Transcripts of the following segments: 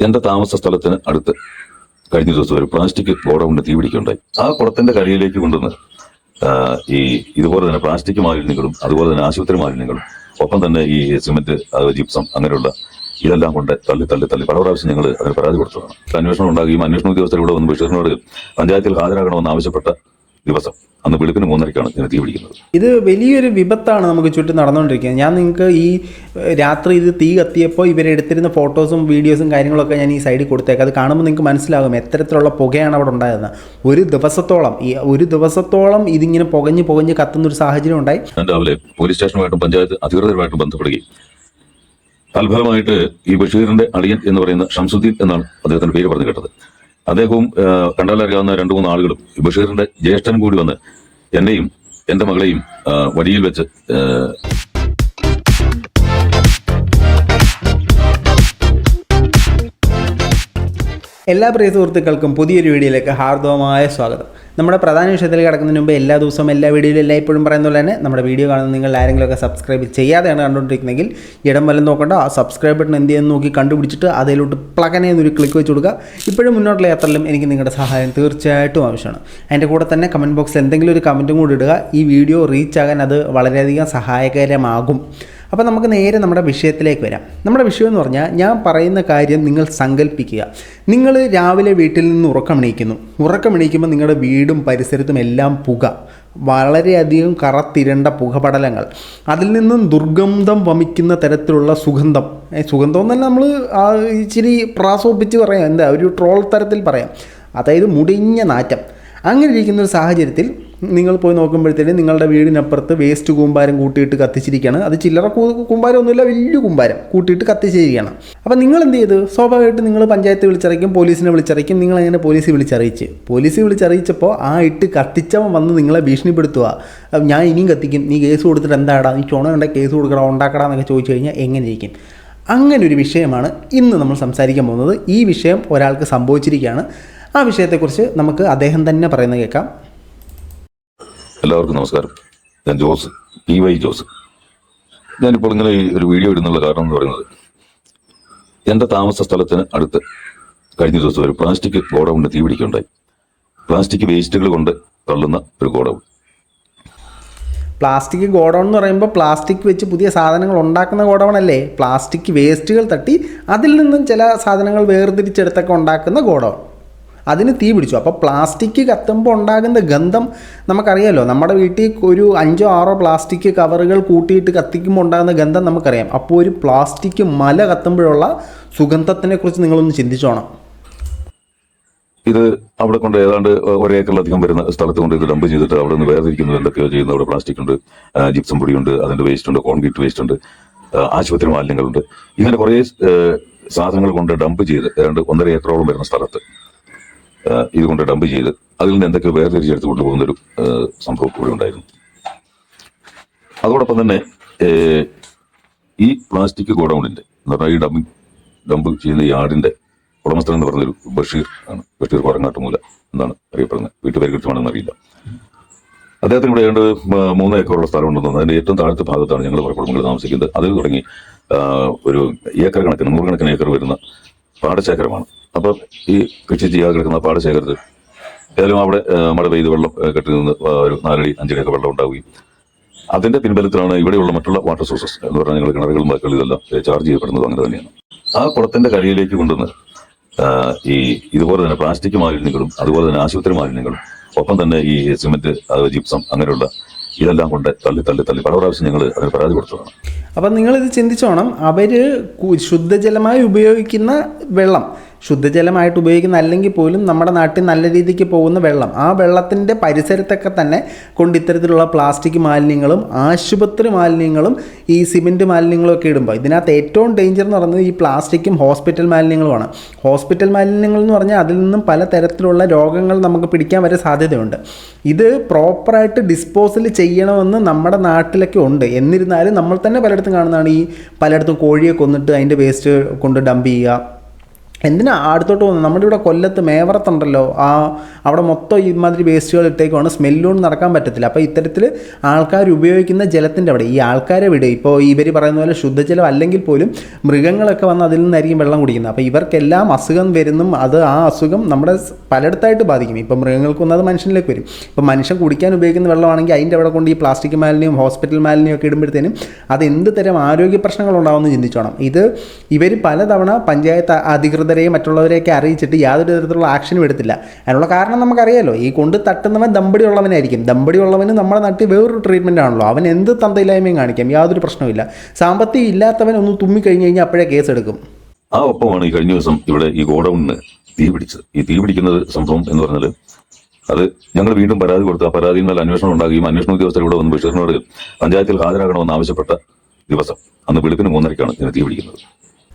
എന്റെ താമസ സ്ഥലത്തിന് അടുത്ത് കഴിഞ്ഞ ദിവസം ഒരു പ്ലാസ്റ്റിക് ഗോഡൗണിന് തീപിടിക്കുണ്ടായി ആ കുളത്തിന്റെ കരയിലേക്ക് കൊണ്ടുവന്ന് ഈ ഇതുപോലെ തന്നെ പ്ലാസ്റ്റിക് മാലിന്യങ്ങളും അതുപോലെ തന്നെ ആശുപത്രി മാലിന്യങ്ങളും ഒപ്പം തന്നെ ഈ സിമെന്റ് ജിപ്സം അങ്ങനെയുള്ള ഇതെല്ലാം കൊണ്ട് തള്ളി തള്ളി തള്ളി പല പ്രാവശ്യം ഞങ്ങൾ അതിന് പരാതി കൊടുത്തതാണ് അന്വേഷണം ഉണ്ടാകുകയും അന്വേഷണ ഉദ്യോഗസ്ഥർ വന്ന് ബഷീറിനോട് പഞ്ചായത്തിൽ ഹാജരാകണമെന്ന് ആവശ്യപ്പെട്ട ദിവസം അന്ന് വെളുപ്പിന് മൂന്നരക്കാണ് ഇതിന് തീ പിടിക്കുന്നത്. ഇത് വലിയൊരു വിപത്താണ് നമുക്ക് ചുറ്റും നടന്നുകൊണ്ടിരിക്കുന്നത്. ഞാൻ നിങ്ങൾക്ക് ഈ രാത്രി ഇത് തീ കത്തിയപ്പോൾ ഇവരെടുത്തിരുന്ന ഫോട്ടോസും വീഡിയോസും കാര്യങ്ങളൊക്കെ ഞാൻ ഈ സൈഡിൽ കൊടുത്തേക്കാം. അത് കാണുമ്പോൾ നിങ്ങൾക്ക് മനസ്സിലാകും എത്തരത്തിലുള്ള പുകയാണ് അവിടെ ഉണ്ടായതെന്ന് ഒരു ദിവസത്തോളം ഈ ഒരു ദിവസത്തോളം ഇതിങ്ങനെ പുകഞ്ഞ് പുകഞ്ഞ് കത്തുന്ന ഒരു സാഹചര്യം ഉണ്ടായി. രാവിലെ പോലീസ് സ്റ്റേഷനുമായിട്ടും പഞ്ചായത്ത് അധികൃതരുമായിട്ടും ബന്ധപ്പെടുകയും തൽഫലമായിട്ട് ഈ ബഷീറിന്റെ അളിയൻ എന്ന് പറയുന്ന ഷംസുദ്ദീൻ എന്നാണ് അദ്ദേഹത്തിന്റെ പേര് പറഞ്ഞു കേട്ടത്. അദ്ദേഹവും കണ്ടാലറിയാവുന്ന രണ്ടു മൂന്ന് ആളുകളും ബഷീറിന്റെ ജ്യേഷ്ഠൻ കൂടി വന്ന് എന്നെയും എന്റെ മകളെയും വഴിയിൽ വെച്ച് എല്ലാ പ്രിയ സുഹൃത്തുക്കൾക്കും പുതിയൊരു വീഡിയോയിലേക്ക് ഹാർദവമായ സ്വാഗതം. നമ്മുടെ പ്രധാന വിഷയത്തിൽ കിടക്കുന്നതിന് മുമ്പ് എല്ലാ ദിവസവും എല്ലാ വീഡിയോയിലും എല്ലായ്പ്പോഴും പറയുന്ന പോലെ തന്നെ നമ്മുടെ വീഡിയോ കാണുന്ന നിങ്ങൾ ആരെങ്കിലുമൊക്കെ സബ്സ്ക്രൈബ് ചെയ്യാതെയാണ് കണ്ടുകൊണ്ടിരിക്കുന്നതെങ്കിൽ ഇടം വല്ലതും നോക്കണ്ട. ആ സബ്സ്ക്രൈബ് ബട്ടൺ എന്ത് ചെയ്യുന്നു നോക്കി കണ്ടുപിടിച്ചിട്ട് അതിലോട്ട് പ്ലകനെ എന്നൊരു ക്ലിക്ക് വെച്ച് കൊടുക്കുക. ഇപ്പോഴും മുന്നോട്ടുള്ള യാത്രയിലും എനിക്ക് നിങ്ങളുടെ സഹായം തീർച്ചയായിട്ടും ആവശ്യമാണ്. അതിന്റെ കൂടെ തന്നെ കമന്റ് ബോക്സിൽ എന്തെങ്കിലും ഒരു കമന്റും കൂടി ഇടുക. ഈ വീഡിയോ റീച്ച് ആകാൻ അത് വളരെയധികം സഹായകരമാകും. അപ്പോൾ നമുക്ക് നേരെ നമ്മുടെ വിഷയത്തിലേക്ക് വരാം. നമ്മുടെ വിഷയം എന്ന് പറഞ്ഞാൽ ഞാൻ പറയുന്ന കാര്യം നിങ്ങൾ സങ്കല്പിക്കുക നിങ്ങൾ രാവിലെ വീട്ടിൽ നിന്ന് ഉറക്കമണിയിക്കുന്നു. ഉറക്കമണിയിക്കുമ്പോൾ നിങ്ങളുടെ വീടും പരിസരത്തും എല്ലാം പുക. വളരെയധികം കറത്തിരണ്ട പുകപടലങ്ങൾ. അതിൽ നിന്നും ദുർഗന്ധം വമിക്കുന്ന തരത്തിലുള്ള സുഗന്ധം. സുഗന്ധം എന്നല്ല നമ്മൾ ഇച്ചിരി പ്രാസോപ്പിച്ച് പറയാം. എന്താ ഒരു ട്രോൾ തരത്തിൽ പറയാം. അതായത് മുടിഞ്ഞ നാറ്റം. അങ്ങനെ ഇരിക്കുന്ന ഒരു സാഹചര്യത്തിൽ നിങ്ങൾ പോയി നോക്കുമ്പോഴത്തേനും നിങ്ങളുടെ വീടിനപ്പുറത്ത് വേസ്റ്റ് കൂമ്പാരം കൂട്ടിയിട്ട് കത്തിച്ചിരിക്കുകയാണ്. അത് ചില്ലറ കൂമ്പാരം ഒന്നുമില്ല വലിയ കൂമ്പാരം കൂട്ടിയിട്ട് കത്തിച്ചിരിക്കുകയാണ്. അപ്പോൾ നിങ്ങൾ എന്ത് ചെയ്തു? സ്വാഭാവികമായിട്ട് നിങ്ങൾ പഞ്ചായത്ത് വിളിച്ചറിയിക്കും പോലീസിനെ വിളിച്ചറിയിക്കും നിങ്ങൾ അങ്ങനെ പോലീസ് വിളിച്ചറിയിച്ച്. പോലീസ് വിളിച്ചറിയിച്ചപ്പോൾ ആ ഇട്ട് കത്തിച്ചവൻ വന്ന് നിങ്ങളെ ഭീഷണിപ്പെടുത്തുക. ഞാൻ ഇനിയും കത്തിക്കും നീ കേസ് കൊടുത്തിട്ട് എന്താടാ? നീ ചുണ കണ്ട കേസ് കൊടുക്കടാ ഉണ്ടാക്കടാ എന്നൊക്കെ ചോദിച്ചു കഴിഞ്ഞാൽ എങ്ങനെ ഇരിക്കും? അങ്ങനെ ഒരു വിഷയമാണ് ഇന്ന് നമ്മൾ സംസാരിക്കാൻ പോകുന്നത്. ഈ വിഷയം ഒരാൾക്ക് സംഭവിച്ചിരിക്കുകയാണ്. ആ വിഷയത്തെക്കുറിച്ച് നമുക്ക് അദ്ദേഹം തന്നെ പറയുന്നത് കേൾക്കാം. എല്ലാവർക്കും നമസ്കാരം. ഞാൻ ജോസ് പി വൈ ജോസ്. ഞാനിപ്പോൾ ഇങ്ങനെ ഒരു വീഡിയോ ഇടുന്നുള്ള കാരണം എന്ന് പറയുന്നത് എന്റെ താമസ സ്ഥലത്തിന് അടുത്ത് കഴിഞ്ഞ ദിവസം ഒരു പ്ലാസ്റ്റിക് ഗോഡൗൺ തീ പിടിക്കുകയുണ്ടായി. പ്ലാസ്റ്റിക് വേസ്റ്റുകൾ കൊണ്ട് തള്ളുന്ന ഒരു ഗോഡൗൺ. പ്ലാസ്റ്റിക് ഗോഡൗൺ എന്ന് പറയുമ്പോൾ പ്ലാസ്റ്റിക് വെച്ച് പുതിയ സാധനങ്ങൾ ഉണ്ടാക്കുന്ന ഗോഡൗൺ അല്ലേ പ്ലാസ്റ്റിക് വേസ്റ്റുകൾ തട്ടി അതിൽ നിന്നും ചില സാധനങ്ങൾ വേർതിരിച്ചെടുത്തൊക്കെ ഉണ്ടാക്കുന്ന ഗോഡൗൺ. അതിന് തീ പിടിച്ചു. അപ്പോൾ പ്ലാസ്റ്റിക് കത്തുമ്പോൾ ഉണ്ടാകുന്ന ഗന്ധം നമുക്കറിയാമല്ലോ നമ്മുടെ വീട്ടിൽ ഒരു അഞ്ചോ ആറോ പ്ലാസ്റ്റിക് കവറുകൾ കൂട്ടിയിട്ട് കത്തിക്കുമ്പോൾ ഉണ്ടാകുന്ന ഗന്ധം നമുക്കറിയാം. അപ്പോൾ ഒരു പ്ലാസ്റ്റിക് മല കത്തുമ്പോഴുള്ള സുഗന്ധത്തിനെക്കുറിച്ച് നിങ്ങളൊന്ന് ചിന്തിച്ചോണം. ഇത് അവിടെ കൊണ്ട് ഏതാണ്ട് ഒരേക്കറിലധികം വരുന്ന സ്ഥലത്ത് കൊണ്ട് ഇത് ഡംപ് ചെയ്തിട്ട് അവിടെ നിന്ന് വേർതിരിക്കുന്നത് എന്തൊക്കെയോ ചെയ്യുന്നത് അവിടെ പ്ലാസ്റ്റിക് ഉണ്ട്. ജിപ്സം പൊടിയുണ്ട് അതിന്റെ വേസ്റ്റ് ഉണ്ട് കോൺക്രീറ്റ് വേസ്റ്റ് ഉണ്ട് ആശുപത്രി മാലിന്യങ്ങളുണ്ട്. ഇങ്ങനെ കുറേ സാധനങ്ങൾ കൊണ്ട് ഡംപ് ചെയ്ത് ഏതാണ്ട് ഒന്നര ഏക്കറോളം വരുന്ന സ്ഥലത്ത് ആ, ഇത് കൊണ്ട് ഡംപ് ചെയ്ത് അതിൽ നിന്ന് എന്തൊക്കെ വേർതിരിച്ചെടുത്ത് കൊണ്ടുപോകുന്ന ഒരു സംഭവം കൂടി ഉണ്ടായിരുന്നു. അതോടൊപ്പം തന്നെ ഈ പ്ലാസ്റ്റിക് ഗോഡൌണിന്റെ എന്ന് പറഞ്ഞാൽ ഈ ഡംപിങ് ഡംപ് ചെയ്യുന്ന ആടിന്റെ ഉടമസ്ഥൻ എന്ന് പറഞ്ഞൊരു ബഷീർ ആണ്. ബഷീർ കൊറങ്ങാട്ടുമൂല എന്നാണ് അറിയപ്പെടുന്നത്. വീട്ടുപേര് കൃത്യമാണെന്ന് അറിയില്ല. അദ്ദേഹത്തിന് ഇവിടെ ഏതാണ്ട് മൂന്ന് ഏക്കറുള്ള സ്ഥലം ഉണ്ടെന്ന് അതിന്റെ ഏറ്റവും താഴത്തെ ഭാഗത്താണ് ഞങ്ങൾ കുടുംബങ്ങൾ താമസിക്കുന്നത്. അതിൽ തുടങ്ങി ഒരു ഏക്കർ കണക്കിന് നൂറുകണക്കിന് ഏക്കർ വരുന്ന പാടശേഖരമാണ്. അപ്പൊ ഈ കൃഷി ചെയ്യാതെ കിടക്കുന്ന പാടശേഖരത്തിൽ ഏതായാലും അവിടെ മഴ പെയ്ത് വെള്ളം കെട്ടി നിന്ന് ഒരു നാലടി അഞ്ചടിയൊക്കെ വെള്ളം ഉണ്ടാവുകയും. അതിന്റെ പിൻബലത്തിലാണ് ഇവിടെയുള്ള മറ്റുള്ള വാട്ടർ സോഴ്സസ് എന്ന് പറഞ്ഞാൽ ഞങ്ങൾ കിണറുകളും ബാക്കിയുള്ള ഇതെല്ലാം ചാർജ് ചെയ്യപ്പെടുന്നത് അങ്ങനെ തന്നെയാണ്. ആ കുളത്തിന്റെ കരയിലേക്ക് കൊണ്ടുവന്ന് ഈ ഇതുപോലെ തന്നെ പ്ലാസ്റ്റിക് മാലിന്യങ്ങളും അതുപോലെ തന്നെ ആശുപത്രി മാലിന്യങ്ങളും ഒപ്പം തന്നെ ഈ സിമെന്റ് ജിപ്സം അങ്ങനെയുള്ള ഇതെല്ലാം കൊണ്ട് തള്ളി തള്ളി തള്ളി. പല പ്രാവശ്യം ഞങ്ങൾ അതിന് പരാതി കൊടുത്തതാണ്. അപ്പം നിങ്ങളിത് ചിന്തിച്ചോണം അവർ ശുദ്ധജലമായി ഉപയോഗിക്കുന്ന വെള്ളം ശുദ്ധജലമായിട്ട് ഉപയോഗിക്കുന്ന അല്ലെങ്കിൽ പോലും നമ്മുടെ നാട്ടിൽ നല്ല രീതിക്ക് പോകുന്ന വെള്ളം ആ വെള്ളത്തിന്റെ പരിസരത്തൊക്കെ തന്നെ കൊണ്ട് ഇത്തരത്തിലുള്ള പ്ലാസ്റ്റിക് മാലിന്യങ്ങളും ആശുപത്രി മാലിന്യങ്ങളും ഈ സിമെന്റ് മാലിന്യങ്ങളും ഒക്കെ ഇടുമ്പോൾ ഇതിനകത്ത് ഏറ്റവും ഡേഞ്ചർ എന്ന് പറയുന്നത് ഈ പ്ലാസ്റ്റിക്കും ഹോസ്പിറ്റൽ മാലിന്യങ്ങളുമാണ്. ഹോസ്പിറ്റൽ മാലിന്യങ്ങൾ എന്ന് പറഞ്ഞാൽ അതിൽ നിന്നും പല തരത്തിലുള്ള രോഗങ്ങൾ നമുക്ക് പിടിക്കാൻ വരെ സാധ്യതയുണ്ട്. ഇത് പ്രോപ്പറായിട്ട് ഡിസ്പോസൽ ചെയ്യണമെന്ന് നമ്മുടെ നാട്ടിലൊക്കെ ഉണ്ട്. എന്നിരുന്നാലും നമ്മൾ തന്നെ പലയിടത്തും കാണുന്നതാണ് ഈ പലയിടത്തും കോഴിയെ കൊന്നിട്ട് അതിന്റെ വേസ്റ്റ് കൊണ്ട് ഡംപ് ചെയ്യുക എന്തിനാ അടുത്തോട്ട് പോകുന്നത് നമ്മുടെ ഇവിടെ കൊല്ലത്ത് മേവറത്തുണ്ടല്ലോ ആ അവിടെ മൊത്തം ഇമാതിരി വേസ്റ്റുകൾ ഇട്ടേക്കുവാണ്. സ്മെല്ലുകൊണ്ട് നടക്കാൻ പറ്റത്തില്ല. അപ്പോൾ ഇത്തരത്തിൽ ആൾക്കാർ ഉപയോഗിക്കുന്ന ജലത്തിന്റെ അവിടെ ഈ ആൾക്കാരെ വിടുക ഇപ്പോൾ ഇവർ പറയുന്ന പോലെ ശുദ്ധജലം അല്ലെങ്കിൽ പോലും മൃഗങ്ങളൊക്കെ വന്ന് അതിൽ നിന്നായിരിക്കും വെള്ളം കുടിക്കുന്നത്. അപ്പോൾ ഇവർക്കെല്ലാം അസുഖം വരുന്നും അത് ആ അസുഖം നമ്മുടെ പലയിടത്തായിട്ട് ബാധിക്കും. ഇപ്പോൾ മൃഗങ്ങൾക്ക് വന്നത് മനുഷ്യനിലേക്ക് വരും. ഇപ്പോൾ മനുഷ്യൻ കുടിക്കാൻ ഉപയോഗിക്കുന്ന വെള്ളമാണെങ്കിൽ അതിന്റെ അവിടെ കൊണ്ട് ഈ പ്ലാസ്റ്റിക് മാലിന്യം ഹോസ്പിറ്റൽ മാലിന്യം ഒക്കെ ഇടുമ്പോഴത്തേനും അത് എന്ത് തരം ആരോഗ്യ പ്രശ്നങ്ങളുണ്ടാവുമെന്ന് ചിന്തിച്ചോണം. ഇത് ഇവർ പലതവണ പഞ്ചായത്ത് അധികൃതരെയും മറ്റുള്ളവരെയൊക്കെ അറിയിച്ചിട്ട് യാതൊരു തരത്തിലുള്ള ആക്ഷനും എടുത്തില്ല. അതിനുള്ള കാരണം നമുക്കറിയാലോ ഈ കൊണ്ട് തട്ടുന്നവൻ ദമ്പടി ഉള്ളവനായിരിക്കും ദമ്പടി ഉള്ളവന് നമ്മളെ നാട്ടിൽ വേറൊരു ട്രീറ്റ്മെന്റ് ആണല്ലോ. അവൻ എന്ത് തന്തയില്ലായ്മയും കാണിക്കാം യാതൊരു പ്രശ്നവുമില്ല. സാമ്പത്തികം ഇല്ലാത്തവൻ ഒന്ന് തുമ്മി കഴിഞ്ഞ് കഴിഞ്ഞാൽ അപ്പോഴേ കേസെടുക്കും ആ ഒപ്പമാണ് ഈ കഴിഞ്ഞ ദിവസം ഇവിടെ ഈ ഗോഡൌണിന് തീ പിടിച്ചത്. ഈ തീ പിടിക്കുന്നത് സംഭവം എന്ന് പറഞ്ഞാൽ അത് ഞങ്ങൾ വീണ്ടും പരാതി കൊടുത്ത. ആ പരാതിന്മേൽ അന്വേഷണം ഉണ്ടാകുകയും അന്വേഷണ ഉദ്യോഗസ്ഥർ ഇവിടെ വന്ന് ബഷീറിനോട് പഞ്ചായത്തിൽ ഹാജരാകണമെന്ന് ആവശ്യപ്പെട്ട ദിവസം അന്ന് വെളുപ്പിന് മൂന്നരയ്ക്കാണ് ഇതിന് തീ പിടിക്കുന്നത്.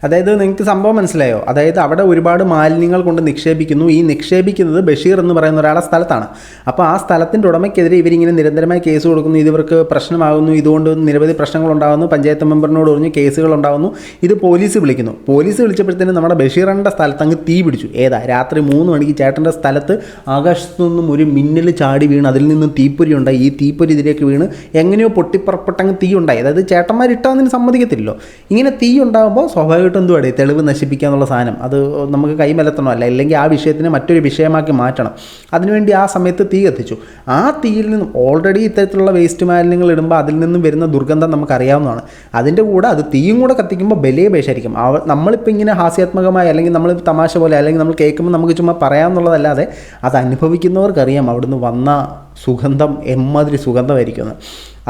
അതായത് നിങ്ങൾക്ക് സംഭവം മനസ്സിലായോ? അതായത് അവിടെ ഒരുപാട് മാലിന്യങ്ങൾ കൊണ്ട് നിക്ഷേപിക്കുന്നു. ഈ നിക്ഷേപിക്കുന്നത് ബഷീർ എന്ന് പറയുന്ന ഒരാളെ സ്ഥലത്താണ്. അപ്പോൾ ആ സ്ഥലത്തിന്റെ ഉടമയ്ക്കെതിരെ ഇവരിങ്ങനെ നിരന്തരമായി കേസ് കൊടുക്കുന്നു. ഇത് ഇവർക്ക് പ്രശ്നമാകുന്നു. ഇതുകൊണ്ട് നിരവധി പ്രശ്നങ്ങൾ ഉണ്ടാകുന്നു. പഞ്ചായത്ത് മെമ്പറിനോട് പറഞ്ഞു കേസുകൾ ഉണ്ടാകുന്നു. ഇത് പോലീസ് വിളിക്കുന്നു. പോലീസ് വിളിച്ചപ്പോഴത്തേനും നമ്മുടെ ബഷീറിന്റെ സ്ഥലത്ത് അങ്ങ് തീ പിടിച്ചു. ഏതാ? രാത്രി മൂന്ന് മണിക്ക് ചേട്ടന്റെ സ്ഥലത്ത് ആകാശത്തു നിന്നും ഒരു മിന്നൽ ചാടി വീണ് അതിൽ നിന്നും തീപ്പൊരി ഉണ്ടായി. ഈ തീപ്പൊരി ഇതിലേക്ക് വീണ് എങ്ങനെയോ പൊട്ടിപ്പുറപ്പെട്ടങ്ങ് തീ ഉണ്ടായി. അതായത് ചേട്ടന്മാർ ഇട്ടാന്നതിന് സമ്മതിക്കത്തില്ലല്ലോ. ഇങ്ങനെ തീ ഉണ്ടാകുമ്പോൾ സ്വാഭാവികമായിട്ടും എന്തുവാടേ തെളിവ് നശിപ്പിക്കുക എന്നുള്ള സാധനം. അത് നമുക്ക് കൈമലത്തണോ അല്ല അല്ലെങ്കിൽ ആ വിഷയത്തിനെ മറ്റൊരു വിഷയമാക്കി മാറ്റണം. അതിനുവേണ്ടി ആ സമയത്ത് തീ കത്തിച്ചു. ആ തീയിൽ നിന്നും ഓൾറെഡി ഇത്തരത്തിലുള്ള വേസ്റ്റ് മാലിന്യങ്ങൾ ഇടുമ്പോൾ അതിൽ നിന്നും വരുന്ന ദുർഗന്ധം നമുക്കറിയാവുന്നതാണ്. അതിന്റെ കൂടെ അത് തീയും കൂടെ കത്തിക്കുമ്പോൾ ബലിയ പേശായിരിക്കും. അവ നമ്മളിപ്പോൾ ഇങ്ങനെ ഹാസ്യാത്മകമായി അല്ലെങ്കിൽ നമ്മൾ തമാശ പോലെ അല്ലെങ്കിൽ നമ്മൾ കേൾക്കുമ്പോൾ നമുക്ക് ചുമ്മാ പറയാമെന്നുള്ളതല്ലാതെ അത് അനുഭവിക്കുന്നവർക്കറിയാം അവിടുന്ന് വന്ന സുഗന്ധം എമ്മാതിരി സുഗന്ധമായിരിക്കും എന്ന്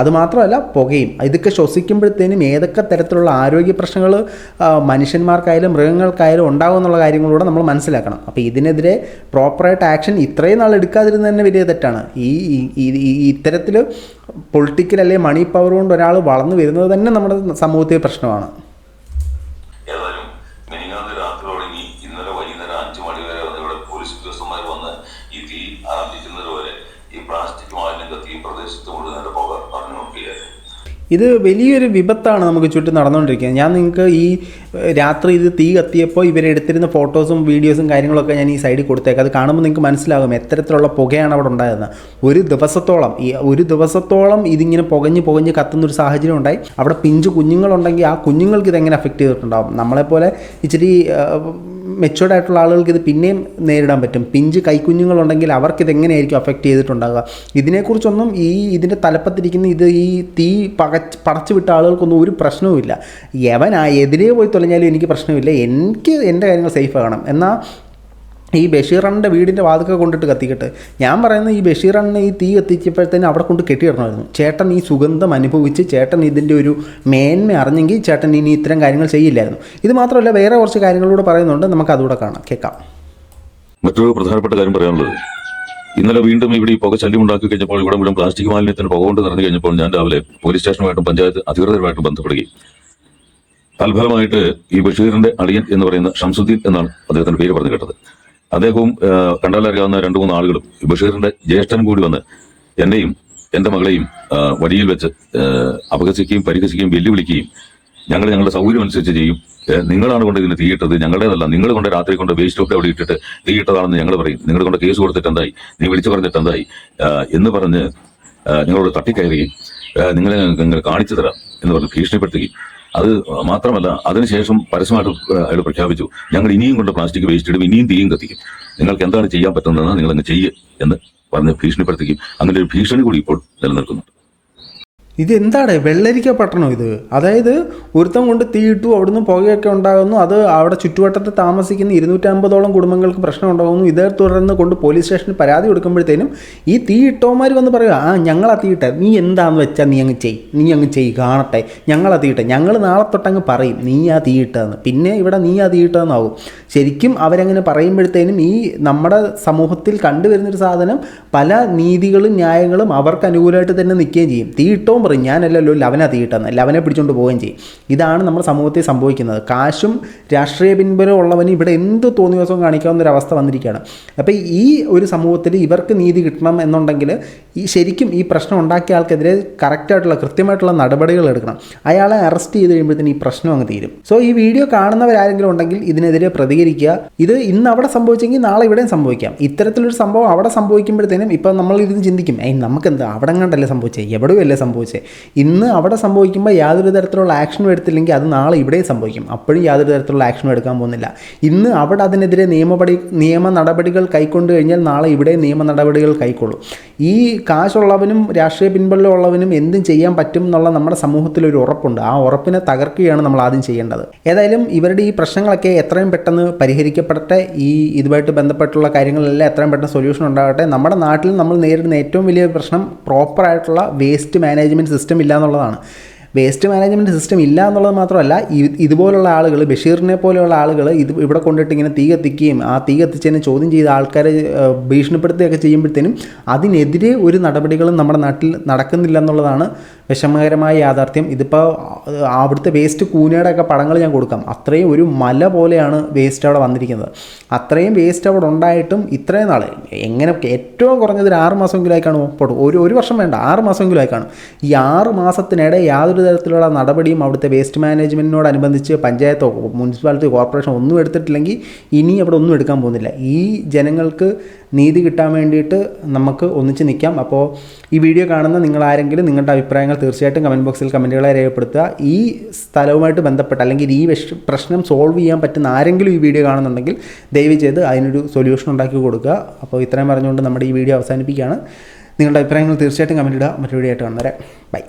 അതുമാത്രമല്ല പുകയും. ഇതൊക്കെ ശ്വസിക്കുമ്പോഴത്തേനും ഏതൊക്കെ തരത്തിലുള്ള ആരോഗ്യ പ്രശ്നങ്ങൾ മനുഷ്യന്മാർക്കായാലും മൃഗങ്ങൾക്കായാലും ഉണ്ടാകും എന്നുള്ള കാര്യങ്ങളൂടെ നമ്മൾ മനസ്സിലാക്കണം. അപ്പോൾ ഇതിനെതിരെ പ്രോപ്പറായിട്ട് ആക്ഷൻ ഇത്രയും നാൾ എടുക്കാതിരുന്നത് തന്നെ വലിയ തെറ്റാണ്. ഈ ഇത്തരത്തിൽ പൊളിറ്റിക്കൽ അല്ലെങ്കിൽ മണി പവർ കൊണ്ട് ഒരാൾ വളർന്നു വരുന്നത് തന്നെ നമ്മുടെ സമൂഹത്തിൽ പ്രശ്നമാണ് ഏതായാലും മെനിങ്ങാന്ന് രാത്രി തുടങ്ങി ഇന്നലെ വൈകുന്നേരം അഞ്ചു മണി വരെ വന്ന് ഇവിടെ പോലീസ് ഉദ്യോഗസ്ഥന്മാർ വന്ന് ഈ തീ ആരംഭിക്കുന്നത് വരെ ഈ പ്ലാസ്റ്റിക് മാലിന്യം കത്തി ഈ പ്രദേശത്ത് മുഴുവൻ അതിന്റെ പുക പറഞ്ഞു നോക്കുകയായിരുന്നു ഇത് വലിയൊരു വിപത്താണ് നമുക്ക് ചുറ്റും നടന്നുകൊണ്ടിരിക്കുന്നത്. ഞാൻ നിങ്ങൾക്ക് ഈ രാത്രി ഇത് തീ കത്തിയപ്പോൾ ഇവരെടുത്തിരുന്ന ഫോട്ടോസും വീഡിയോസും കാര്യങ്ങളൊക്കെ ഞാൻ ഈ സൈഡിൽ കൊടുത്തേക്കാം. അത് കാണുമ്പോൾ നിങ്ങൾക്ക് മനസ്സിലാകും എത്തരത്തിലുള്ള പുകയാണ് അവിടെ ഉണ്ടായതെന്ന് ഒരു ദിവസത്തോളം ഈ ഒരു ദിവസത്തോളം ഇതിങ്ങനെ പുകഞ്ഞ് പുകഞ്ഞ് കത്തുന്നൊരു സാഹചര്യം ഉണ്ടായി. അവിടെ പിഞ്ചു കുഞ്ഞുങ്ങളുണ്ടെങ്കിൽ ആ കുഞ്ഞുങ്ങൾക്ക് ഇതെങ്ങനെ അഫക്റ്റ് ചെയ്തിട്ടുണ്ടാകും നമ്മളെപ്പോലെ ഇച്ചിരി മെച്ചുവേർഡ് ആയിട്ടുള്ള ആളുകൾക്ക് ഇത് പിന്നെയും നേരിടാൻ പറ്റും. പിഞ്ച് കൈക്കുഞ്ഞുങ്ങളുണ്ടെങ്കിൽ അവർക്ക് ഇതെങ്ങനെയായിരിക്കും അഫക്റ്റ് ചെയ്തിട്ടുണ്ടാകുക ഇതിനെക്കുറിച്ചൊന്നും ഈ ഇതിന്റെ തലപ്പത്തിരിക്കുന്ന ഇത് ഈ തീ പകച്ച് പടച്ചു വിട്ട ആളുകൾക്കൊന്നും ഒരു പ്രശ്നവുമില്ല. യവൻ ആ എതിരെ പോയി തുലഞ്ഞാലും എനിക്ക് പ്രശ്നമില്ല. എനിക്ക് എന്റെ കാര്യങ്ങൾ സേഫ് ആകണം. എന്നാൽ ഈ ബഷീറണ്ണന്റെ വീടിന്റെ വാതിക്കെ കൊണ്ടിട്ട് കത്തിക്കട്ടെ. ഞാൻ പറയുന്നത് ഈ ബഷീറണ്ണനെ ഈ തീ കത്തിച്ചപ്പോഴത്തേനും അവിടെ കൊണ്ട് കെട്ടിയിടണമായിരുന്നു. ചേട്ടൻ ഈ സുഗന്ധം അനുഭവിച്ച് ചേട്ടൻ ഇതിന്റെ ഒരു മേന്മ അറിഞ്ഞെങ്കിൽ ചേട്ടൻ ഇനി ഇത്തരം കാര്യങ്ങൾ ചെയ്യില്ലായിരുന്നു. ഇത് മാത്രമല്ല വേറെ കുറച്ച് കാര്യങ്ങളൂടെ പറയുന്നുണ്ട്. നമുക്ക് അതുകൂടെ കാണാം. കേൾക്കാം. മറ്റൊരു പ്രധാനപ്പെട്ട കാര്യം പറയാനുള്ളത്. ഇന്നലെ വീണ്ടും ഇവിടെ ഈ പുക ശല്യം ഉണ്ടാക്കി കഴിഞ്ഞപ്പോൾ ഇവിടെ മുഴുവൻ പ്ലാസ്റ്റിക് മാലിന്യത്തിന് പുക കൊണ്ട് നിറഞ്ഞു കഴിഞ്ഞപ്പോൾ ഞാൻ രാവിലെ പോലീസ് സ്റ്റേഷനുമായിട്ടും പഞ്ചായത്ത് അധികൃതരുമായിട്ടും ബന്ധപ്പെടുകയും. തൽഫലമായിട്ട് ഈ ബഷീറിന്റെ അളിയൻ എന്ന് പറയുന്ന ഷംസുദ്ദീൻ എന്നാണ് അദ്ദേഹത്തിന്റെ പേര് പറഞ്ഞു കേട്ടത്. അദ്ദേഹവും കണ്ടാലറിയാവുന്ന രണ്ടു മൂന്ന് ആളുകളും ബഷീറിന്റെ ജ്യേഷ്ഠൻ കൂടി വന്ന് എന്നെയും എന്റെ മകളെയും വഴിയിൽ വെച്ച് അപഹസിക്കുകയും പരിഹസിക്കുകയും വെല്ലുവിളിക്കുകയും ഞങ്ങൾ ഞങ്ങളുടെ സൗകര്യം അനുസരിച്ച് ചെയ്യും. നിങ്ങളാണ് കൊണ്ട് ഇതിന് തീയിട്ടത് ഞങ്ങളുടേതല്ല. നിങ്ങൾ കൊണ്ട് രാത്രി കൊണ്ട് വേസ്റ്റ് ഒക്കെ അവിടെ ഇട്ടിട്ട് തീയിട്ടതാണെന്ന് ഞങ്ങൾ പറയും. നിങ്ങൾ കൊണ്ട് കേസ് കൊടുത്തിട്ട് എന്തായി? നീ വിളിച്ചു പറഞ്ഞിട്ട് എന്തായി? എന്ന് പറഞ്ഞ് നിങ്ങളോട് തട്ടിക്കയറുകയും നിങ്ങളെ നിങ്ങൾ കാണിച്ചു തരാം എന്ന് പറഞ്ഞ് ഭീഷണിപ്പെടുത്തുകയും അത് മാത്രമല്ല അതിനുശേഷം പരസ്യമായിട്ട് അയാൾ പ്രഖ്യാപിച്ചു ഞങ്ങൾ ഇനിയും കൊണ്ട് പ്ലാസ്റ്റിക് വേസ്റ്റ് ഇടും ഇനിയും തീയും കത്തിക്കും. നിങ്ങൾക്ക് എന്താണ് ചെയ്യാൻ പറ്റുന്നതെന്ന് നിങ്ങൾ അങ്ങ് ചെയ്യ് എന്ന് പറഞ്ഞ് ഭീഷണിപ്പെടുത്തുകയും അങ്ങനെ ഒരു ഭീഷണി കൂടി ഇപ്പോൾ നിലനിൽക്കുന്നുണ്ട്. ഇത് എന്താണ് വെള്ളരിക്ക പട്ടണം ഇത്? അതായത് ഒരുത്തം കൊണ്ട് തീയിട്ടു അവിടുന്ന് പുകയൊക്കെ ഉണ്ടാകുന്നു അത് അവിടെ ചുറ്റുവട്ടത്ത് താമസിക്കുന്ന ഇരുന്നൂറ്റമ്പതോളം കുടുംബങ്ങൾക്ക് പ്രശ്നം ഉണ്ടാകുന്നു ഇതേ തുടർന്ന് കൊണ്ട് പോലീസ് സ്റ്റേഷനിൽ പരാതി കൊടുക്കുമ്പോഴത്തേനും ഈ തീ ഇട്ടവന്മാർ വന്ന് പറയുക ആ ഞങ്ങളാ തീയിട്ടെ നീ എന്താന്ന് വെച്ചാൽ നീ അങ്ങ് ചെയ് നീ അങ്ങ് ചെയ് കാണട്ടെ ഞങ്ങളാ തീയിട്ടെ ഞങ്ങൾ നാളെ തൊട്ടങ്ങ് പറയും നീ ആ തീയിട്ടെന്ന് പിന്നെ ഇവിടെ നീ ആ തീയിട്ടെന്നാവും ശരിക്കും അവരങ്ങനെ പറയുമ്പോഴത്തേനും ഈ നമ്മുടെ സമൂഹത്തിൽ കണ്ടുവരുന്നൊരു സാധനം പല നീതികളും ന്യായങ്ങളും അവർക്ക് അനുകൂലമായിട്ട് തന്നെ നിൽക്കുകയും ചെയ്യും. തീയിട്ടവും പറയും ഞാനല്ലല്ലോ ലവന തീയിട്ടെന്ന് ലവനെ പിടിച്ചുകൊണ്ട് പോവുകയും ചെയ്യും. ഇതാണ് നമ്മുടെ സമൂഹത്തിൽ സംഭവിക്കുന്നത്. കാശും രാഷ്ട്രീയ പിൻബലം ഉള്ളവന് ഇവിടെ എന്ത് തോന്നിയ ദിവസവും കാണിക്കാവുന്ന ഒരു അവസ്ഥ വന്നിരിക്കുകയാണ്. അപ്പോൾ ഈ ഒരു സമൂഹത്തിൽ ഇവർക്ക് നീതി കിട്ടണം എന്നുണ്ടെങ്കിൽ ഈ ശരിക്കും ഈ പ്രശ്നം ഉണ്ടാക്കിയ ആൾക്കെതിരെ കറക്റ്റായിട്ടുള്ള കൃത്യമായിട്ടുള്ള നടപടികൾ എടുക്കണം. അയാളെ അറസ്റ്റ് ചെയ്ത് കഴിയുമ്പോഴത്തേന് ഈ പ്രശ്നം അങ്ങ് തീരും. സോ ഈ വീഡിയോ കാണുന്നവരാരെങ്കിലും ഉണ്ടെങ്കിൽ ഇതിനെതിരെ പ്രതികരിക്കുക. ഇത് ഇന്ന് അവിടെ സംഭവിച്ചെങ്കിൽ നാളെ ഇവിടെയും സംഭവിക്കാം. ഇത്തരത്തിലൊരു സംഭവം അവിടെ സംഭവിക്കുമ്പോഴത്തേനും ഇപ്പം നമ്മൾ ഇരുന്ന് ചിന്തിക്കും. ഏയ് നമുക്കെന്താ? അവിടെ കണ്ടല്ലേ സംഭവിച്ചേ? എവിടെയും അല്ലേ സംഭവിച്ചേ? ഇന്ന് അവിടെ സംഭവിക്കുമ്പോൾ യാതൊരു തരത്തിലുള്ള ആക്ഷനും എടുത്തില്ലെങ്കിൽ അത് നാളെ ഇവിടെയും സംഭവിക്കും. അപ്പോഴും യാതൊരു തരത്തിലുള്ള ആക്ഷനും എടുക്കാൻ പോകുന്നില്ല. ഇന്ന് അവിടെ അതിനെതിരെ നിയമപടി നിയമ നടപടികൾ കൈക്കൊണ്ട് കഴിഞ്ഞാൽ നാളെ ഇവിടെ നിയമ നടപടികൾ കൈക്കൊള്ളും. ഈ കാശുള്ളവനും രാഷ്ട്രീയ പിൻബലമുള്ളവനും എന്തും ചെയ്യാൻ പറ്റും എന്നുള്ള നമ്മുടെ സമൂഹത്തിൽ ഒരു ഉറപ്പുണ്ട്. ആ ഉറപ്പിനെ തകർക്കുകയാണ് നമ്മൾ ആദ്യം ചെയ്യേണ്ടത്. ഏതായാലും ഇവരുടെ ഈ പ്രശ്നങ്ങളൊക്കെ എത്രയും പെട്ടെന്ന് പരിഹരിക്കപ്പെടട്ടെ. ഈ ഇതുമായിട്ട് ബന്ധപ്പെട്ടുള്ള കാര്യങ്ങളെല്ലാം എത്രയും പെട്ടെന്ന് സൊല്യൂഷൻ ഉണ്ടാകട്ടെ. നമ്മുടെ നാട്ടിൽ നമ്മൾ നേരിടുന്ന ഏറ്റവും വലിയ പ്രശ്നം പ്രോപ്പറായിട്ടുള്ള വേസ്റ്റ് മാനേജ്മെന്റ് സിസ്റ്റം ഇല്ല എന്നുള്ളതാണ്. വേസ്റ്റ് മാനേജ്മെന്റ് സിസ്റ്റം ഇല്ല എന്നുള്ളത് മാത്രമല്ല ഇതുപോലുള്ള ആളുകൾ ബഷീറിനെ പോലെയുള്ള ആളുകൾ ഇത് ഇവിടെ കൊണ്ടിട്ട് ഇങ്ങനെ തീ കത്തിക്കുകയും ആ തീ കത്തിച്ചതിനെ ചോദ്യം ചെയ്ത ആൾക്കാരെ ഭീഷണിപ്പെടുത്തുകയൊക്കെ ചെയ്യുമ്പോഴത്തേനും അതിനെതിരെ ഒരു നടപടികളും നമ്മുടെ നാട്ടിൽ നടക്കുന്നില്ല എന്നുള്ളതാണ് വിഷമകരമായ യാഥാർത്ഥ്യം. ഇതിപ്പോൾ അവിടുത്തെ വേസ്റ്റ് കൂനയുടെ ഒക്കെ പടങ്ങൾ ഞാൻ കൊടുക്കാം. അത്രയും ഒരു മല പോലെയാണ് വേസ്റ്റ് അവിടെ വന്നിരിക്കുന്നത്. അത്രയും വേസ്റ്റ് അവിടെ ഉണ്ടായിട്ടും ഇത്രയും നാൾ എങ്ങനെ ഏറ്റവും കുറഞ്ഞത് ഒരു ആറ് മാസമെങ്കിലും ആയി കാണുമോ? ഒരു ഒരു വർഷം വേണ്ട ആറ് മാസമെങ്കിലും ആയി കാണും. ഈ ആറ് മാസത്തിനിടെ യാതൊരു തരത്തിലുള്ള നടപടിയും അവിടുത്തെ വേസ്റ്റ് മാനേജ്മെന്റിനോടനുബന്ധിച്ച് പഞ്ചായത്തോ മുനിസിപ്പാലിറ്റി കോർപ്പറേഷൻ ഒന്നും എടുത്തിട്ടില്ലെങ്കിൽ ഇനി അവിടെ ഒന്നും എടുക്കാൻ പോകുന്നില്ല. ഈ ജനങ്ങൾക്ക് നീതി കിട്ടാൻ വേണ്ടിയിട്ട് നമുക്ക് ഒന്നിച്ച് നിൽക്കാം. അപ്പോൾ ഈ വീഡിയോ കാണുന്ന നിങ്ങൾ ആരെങ്കിലും നിങ്ങളുടെ അഭിപ്രായങ്ങൾ തീർച്ചയായിട്ടും കമന്റ് ബോക്സിൽ കമന്റുകളെ രേഖപ്പെടുത്തുക. ഈ സ്ഥലവുമായിട്ട് ബന്ധപ്പെട്ട് അല്ലെങ്കിൽ ഈ പ്രശ്നം സോൾവ് ചെയ്യാൻ പറ്റുന്ന ആരെങ്കിലും ഈ വീഡിയോ കാണുന്നുണ്ടെങ്കിൽ ദയവ് ചെയ്ത് അതിനൊരു സൊല്യൂഷൻ ഉണ്ടാക്കി കൊടുക്കുക. അപ്പോൾ ഇത്രയും പറഞ്ഞുകൊണ്ട് നമ്മുടെ ഈ വീഡിയോ അവസാനിപ്പിക്കുകയാണ്. നിങ്ങളുടെ അഭിപ്രായങ്ങൾ തീർച്ചയായിട്ടും കമന്റ് ഇടുക. മറ്റൊരു വീഡിയോ ആയിട്ട് കാണുന്നവരെ. ബൈ